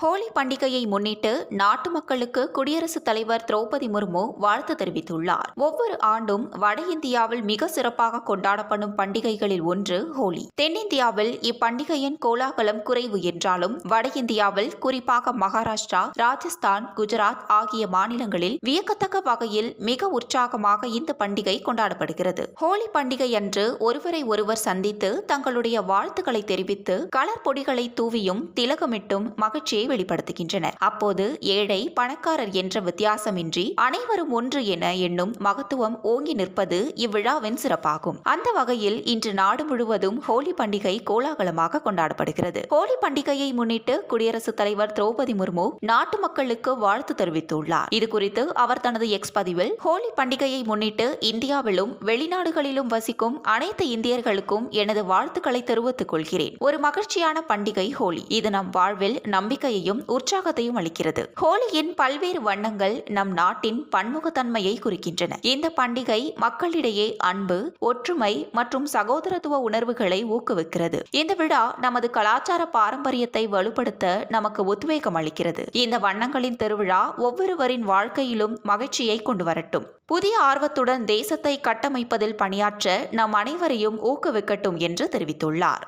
ஹோலி பண்டிகையை முன்னிட்டு நாட்டு மக்களுக்கு குடியரசுத் தலைவர் திரௌபதி முர்மு வாழ்த்து தெரிவித்துள்ளார். ஒவ்வொரு ஆண்டும் வட இந்தியாவில் மிக சிறப்பாக கொண்டாடப்படும் பண்டிகைகளில் ஒன்று ஹோலி. தென்னிந்தியாவில் இப்பண்டிகையின் கோலாகலம் குறைவு என்றாலும் வட இந்தியாவில் குறிப்பாக மகாராஷ்டிரா ராஜஸ்தான் குஜராத் ஆகிய மாநிலங்களில் வியக்கத்தக்க வகையில் மிக உற்சாகமாக இந்த பண்டிகை கொண்டாடப்படுகிறது. ஹோலி பண்டிகை அன்று ஒருவரை ஒருவர் சந்தித்து தங்களுடைய வாழ்த்துக்களை தெரிவித்து கலர் பொடிகளை தூவியும் திலகமிட்டும் மகிழ்ச்சியை வெளிப்படுத்துகின்றனர். அப்போது ஏழை பணக்காரர் என்ற வித்தியாசமின்றி அனைவரும் ஒன்று என எண்ணும் மகத்துவம் ஓங்கி நிற்பது இவ்விழாவின் சிறப்பாகும். அந்த வகையில் இன்று நாடு முழுவதும் ஹோலி பண்டிகை கோலாகலமாக கொண்டாடப்படுகிறது. ஹோலி பண்டிகையை முன்னிட்டு குடியரசுத் தலைவர் திரௌபதி முர்மு நாட்டு மக்களுக்கு வாழ்த்து தெரிவித்துள்ளார். இது குறித்து அவர் தனது எக்ஸ் பதிவில் ஹோலி பண்டிகையை முன்னிட்டு இந்தியாவிலும் வெளிநாடுகளிலும் வசிக்கும் அனைத்து இந்தியர்களுக்கும் எனது வாழ்த்துக்களை தெரிவித்துக் கொள்கிறேன். ஒரு மகிழ்ச்சியான பண்டிகை ஹோலி. இது நம் வாழ்வில் மகிழ்ச்சியையும் உற்சாகத்தையும் அளிக்கிறது. ஹோலியின் பல்வேறு வண்ணங்கள் நம் நாட்டின் பன்முகத்தன்மையை குறிக்கின்றன. இந்த பண்டிகை மக்களிடையே அன்பு ஒற்றுமை மற்றும் சகோதரத்துவ உணர்வுகளை ஊக்குவிக்கிறது. இந்த விழா நமது கலாச்சார பாரம்பரியத்தை வலுப்படுத்த நமக்கு உத்வேகம் அளிக்கிறது. இந்த வண்ணங்களின் திருவிழா ஒவ்வொருவரின் வாழ்க்கையிலும் மகிழ்ச்சியை கொண்டு வரட்டும். புதிய ஆர்வத்துடன் தேசத்தை கட்டமைப்பதில் பணியாற்ற நம் அனைவரையும் ஊக்குவிக்கட்டும் என்று தெரிவித்துள்ளார்.